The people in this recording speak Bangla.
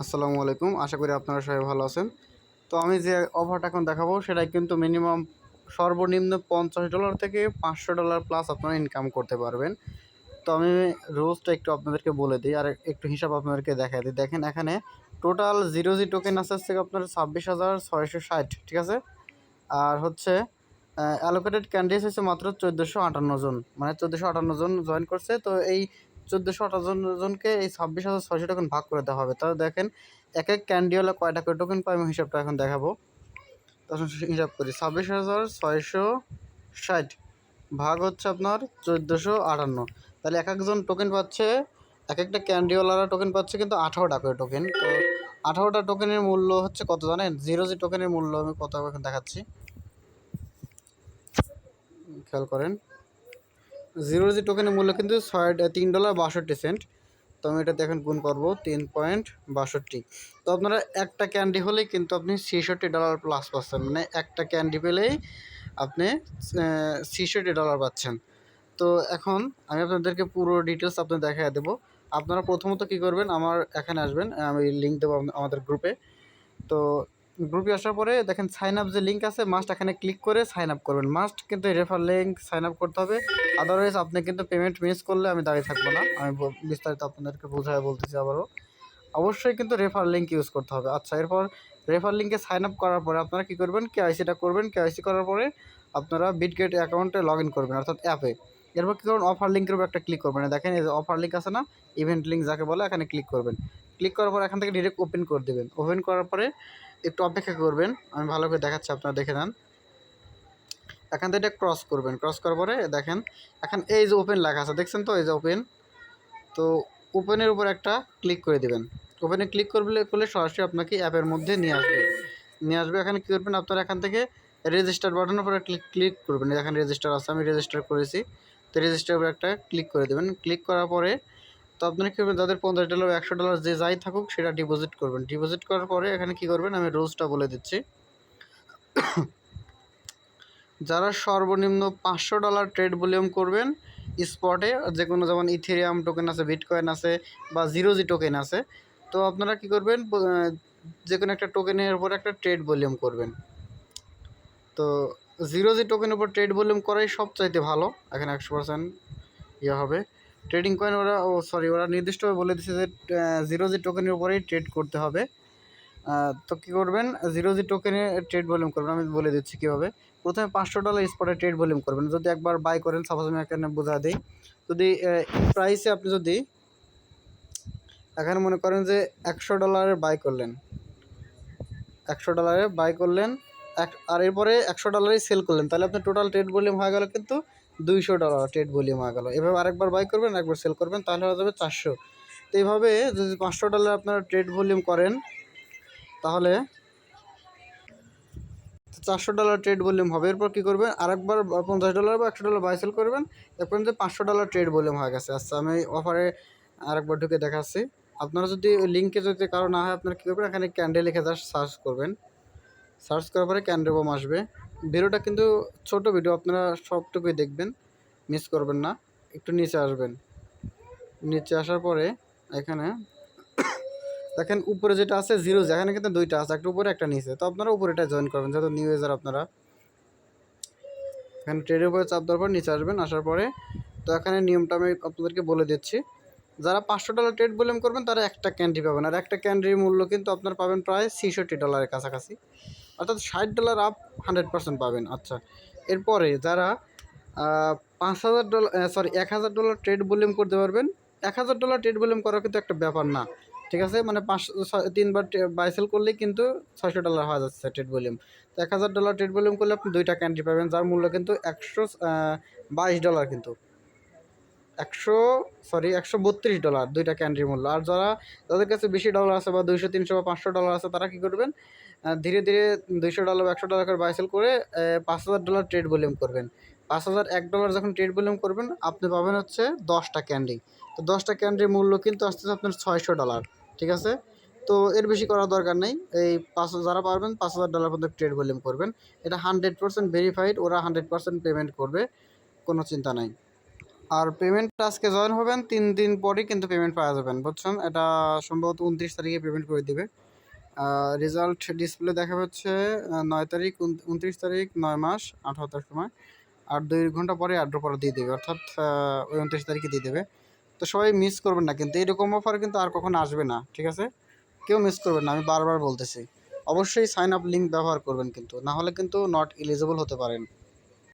আসসালামু আলাইকুম। আশা করি আপনারা সবাই ভালো আছেন। তো আমি যে অফারটা এখন দেখাবো সেটা কিন্তু মিনিমাম সর্বনিম্ন পঞ্চাশ ডলার থেকে পাঁচশো ডলার প্লাস আপনারা ইনকাম করতে পারবেন। তো আমি রোজটা একটু আপনাদেরকে বলে দিই, আর একটু হিসাব আপনাদেরকে দেখাই দিই। দেখেন এখানে টোটাল জিরো জি টোকেন আছে হচ্ছে আপনার ছাব্বিশ হাজার ছয়শো ষাট, ঠিক আছে? আর হচ্ছে অ্যালোকেটেড ক্যান্ডিডেটস হচ্ছে মাত্র চোদ্দোশো আটান্ন জন মানে চোদ্দোশো আটান্ন জন জয়েন করছে। তো এই চোদ্দোশো আটান্ন জনকে এই ছাব্বিশ হাজার ছয়শো টোকেন ভাগ করে দেওয়া হবে। তাহলে দেখেন এক এক ক্যান্ডিওলা কয়টা করে টোকেন পাই আমি হিসাবটা এখন দেখাবো। তখন হিসাব করি। ছাব্বিশ হাজার ছয়শো ষাট ভাগ হচ্ছে আপনার চোদ্দোশো আটান্ন। তাহলে এক একজন টোকেন পাচ্ছে এক একটা ক্যান্ডিওয়ালারা টোকেন পাচ্ছে কিন্তু আঠারোটা করে টোকেন। তো আঠারোটা টোকেনের মূল্য হচ্ছে কত জানেন? জিরো জি টোকেনের মূল্য আমি কত এখন দেখাচ্ছি। খেয়াল করেন। জিরো জি টোকেনের মূল্য কিন্তু ছয়, তিন ডলার বাষট্টি সেন্ট তো আমি এটা দেখেন গুণ করব, তিন পয়েন্ট বাষট্টি। তো আপনারা একটা ক্যান্ডি হলেই কিন্তু আপনি ছেষট্টি ডলার প্লাস পাচ্ছেন। মানে একটা ক্যান্ডি পেলেই আপনি ছেষট্টি ডলার পাচ্ছেন। তো এখন আমি আপনাদেরকে পুরো ডিটেলস আপনি দেখা দেবো। আপনারা প্রথমত কী করবেন, আমার এখানে আসবেন, আমি লিঙ্ক দেবো আমাদের গ্রুপে তো গ্রুপে আসার পরে দেখেন সাইন আপ যে লিঙ্ক আছে মাস্ট এখানে ক্লিক করে সাইন আপ করবেন। মাস্ট কিন্তু রেফার লিঙ্ক সাইন আপ করতে হবে। আদারওয়াইজ আপনি কিন্তু পেমেন্ট মিস করলে আমি দাঁড়িয়ে থাকব না। আমি বিস্তারিত আপনাদেরকে বোঝায় বলতেছি আবারও। অবশ্যই কিন্তু রেফার লিঙ্ক ইউজ করতে হবে। আচ্ছা এরপর রেফার লিঙ্কে সাইন আপ করার পরে আপনারা কী করবেন? কেআইসিটা করবেন। কেআইসি করার পরে আপনারা বিটগেট অ্যাকাউন্টে লগ ইন করবেন, অর্থাৎ অ্যাপে এরপর কী করবেন? অফার লিঙ্কের উপর একটা ক্লিক করবেন। দেখেন এই যে অফার লিঙ্ক আছে না? ইভেন্ট লিঙ্ক যাকে বলে, এখানে ক্লিক করবেন। ক্লিক করার পর এখান থেকে ডিরেক্ট ওপেন করে দেবেন। ওপেন করার পরে একটু অপেক্ষা করবেন। আমি ভালো করে দেখাচ্ছি, আপনারা দেখে নেন। এখান থেকে এটা ক্রস করবেন। ক্রস করার পরে দেখেন, এখন এই যে ওপেন লেখা আছে, দেখছেন তো? এই যে ওপেন তো ওপেনের উপর একটা ক্লিক করে দিবেন। ওপেনে ক্লিক করলে করলে সরাসরি আপনাকে অ্যাপের মধ্যে নিয়ে আসবে। নিয়ে আসবে, এখানে কী করবেন? আপনারা এখান থেকে রেজিস্টার বাটনের উপরে ক্লিক ক্লিক করবেন। এখানে রেজিস্টার আছে, আমি রেজিস্টার করেছি। তো রেজিস্টার উপরে একটা ক্লিক করে দেবেন। ক্লিক করার পরে তো আপনারা কী করবেন? যাদের পঞ্চাশ ডলার একশো ডলার যে যাই থাকুক, সেটা ডিপোজিট করবেন। ডিপোজিট করার পরে এখানে কী করবেন? আমি রোজটা বলে দিচ্ছি। যারা সর্বনিম্ন পাঁচশো ডলার ট্রেড ভলিউম করবেন স্পটে যে কোনো যেমন ইথেরিয়াম টোকেন আছে বিটকয়েন আছে, বা জিরো জি টোকেন আছে, তো আপনারা কি করবেন? যে কোনো একটা টোকেনের উপর একটা ট্রেড ভলিউম করবেন। তো জিরো জি টোকেনের উপর ট্রেড ভলিউম করাই সবচাইতে ভালো। এখানে একশো পার্সেন্ট ইয়ে হবে। ট্রেডিং কয়েন ওরা, ও সরি ওরা নির্দিষ্টভাবে বলে দিচ্ছে যে জিরো জি টোকেনের উপরেই ট্রেড করতে হবে। তো কী করবেন? জিরো জি টোকেনে ট্রেড ভলিউম করবেন, আমি বলে দিচ্ছি কীভাবে। প্রথমে পাঁচশো ডলার স্পটে ট্রেড ভলিউম করবেন। যদি একবার বাই করেন সাপোজ আমি এখানে বোঝা দিই, যদি প্রাইসে আপনি যদি, এখানে মনে করেন যে একশো ডলারের বাই করলেন, একশো ডলারে বাই করলেন, এক, আর এরপরে একশো ডলারই সেল করলেন, তাহলে আপনার টোটাল ট্রেড ভলিউম হয়ে গেল কিন্তু দুইশো ডলার ট্রেড ভলিউম হয়ে গেল। এভাবে আরেকবার বাই করবেন, একবার সেল করবেন, তাহলে হয়ে যাবে চারশো। তো এইভাবে যদি পাঁচশো ডলার আপনারা ট্রেড ভলিউম করেন, তাহলে চারশো ডলার ট্রেড ভলিউম হবে। এরপর কী করবেন? আরেকবার পঞ্চাশ ডলার বা একশো ডলার বাই সেল করবেন। এরপর যে পাঁচশো ডলার ট্রেড ভলিউম হয়ে গেছে। আচ্ছা আমি অফারে আরেকবার ঢুকে দেখাচ্ছি। আপনারা যদি লিঙ্কে যদি কারও না হয়, আপনারা কী করবেন? এখানে ক্যান্ডেল লিখে জাস্ট সার্চ করবেন। সার্চ করার পরে ক্যান্ডেল বোম আসবে। ভিডিওটা কিন্তু ছোট ভিডিও, আপনারা সবটুকুই দেখবেন মিস করবেন না। একটু নিচে আসবেন। নিচে আসার পরে এখানে দেখেন উপরে যেটা আছে জিরো যেখানে কিন্তু দুইটা আছে, একটা উপরে, একটা নিচে। তো আপনারা উপরেটা জয়েন করবেন, যেহেতু নিউ ইউজার আপনারা। এখানে ট্রেডের উপরে চাপ দেওয়ার পর নিচে আসবেন, আসার পরে তো এখানে নিয়মটা আমি আপনাদেরকে বলে দিচ্ছি। যারা পাঁচশো ডলার ট্রেড ভলিউম করবেন, তারা একটা ক্যান্ডি পাবেন। আর একটা ক্যান্ডির মূল্য কিন্তু আপনার পাবেন প্রায় ছেষট্টি ডলারের কাছাকাছি। অর্থাৎ ষাট ডলার আপ হান্ড্রেড পার্সেন্ট পাবেন। আচ্ছা এরপরে যারা পাঁচ হাজার ডলার সরি এক হাজার ডলার ট্রেড ভলিউম করতে পারবেন, এক হাজার ডলার ট্রেড ভলিউম করা কিন্তু একটা ব্যাপার না। ঠিক আছে? মানে পাঁচ তিনবার বাইসেল করলেই কিন্তু ছয়শো ডলার হয়ে যাচ্ছে ট্রেড ভলিউম তো এক হাজার ডলার ট্রেড ভলিউম করলে আপনি দুইটা ক্যান্ডি পাবেন, যার মূল্য কিন্তু একশো বাইশ ডলার কিন্তু। একশো সরি একশো বত্রিশ ডলার দুইটা ক্যান্ডির মূল্য। আর যারা যাদের কাছে বেশি ডলার আছে বা দুইশো, তিনশো বা পাঁচশো ডলার আছে, তারা কী করবেন? ধীরে ধীরে দুইশো ডলার বা একশো ডলার করে বাইসেল করে পাঁচ হাজার ডলার ট্রেড ভলিউম করবেন। পাঁচ হাজার এক ডলার যখন ট্রেড ভলিউম করবেন, আপনি পাবেন হচ্ছে দশটা ক্যান্ডি তো দশটা ক্যান্ডির মূল্য কিন্তু আসতেছে আপনার ছয়শো ডলার ঠিক আছে? তো এর বেশি করার দরকার নেই। এই পাঁচ হাজার যারা পারবেন, পাঁচ হাজার ডলার পর্যন্ত ট্রেড ভলিউম করবেন। এটা হান্ড্রেড পার্সেন্ট ভেরিফাইড ওরা হান্ড্রেড পার্সেন্ট পেমেন্ট করবে, কোনো চিন্তা নাই। আর পেমেন্ট আজকে জয়েন হবেন তিন দিন পরই কিন্তু পেমেন্ট পাওয়া যাবেন বুঝছেন? এটা সম্ভবত উনত্রিশ তারিখে পেমেন্ট করে দিবে। রেজাল্ট ডিসপ্লে দেখা আহ, নয় তারিখ উনত্রিশ তারিখ নয় মাস আঠারোটার সময়। আর দুই ঘণ্টা পরে আড্র পরে দিয়ে দেবে অর্থাৎ ওই উনত্রিশ তারিখে দিয়ে দেবে। তো সবাই মিস করবেন না কিন্তু এরকম অফার কিন্তু আর কখনো আসবে না ঠিক আছে? কেউ মিস করবেন না আমি বারবার বলতেছি। অবশ্যই সাইন আপ লিঙ্ক ব্যবহার করবেন কিন্তু না হলে কিন্তু নট এলিজেবল হতে পারেন।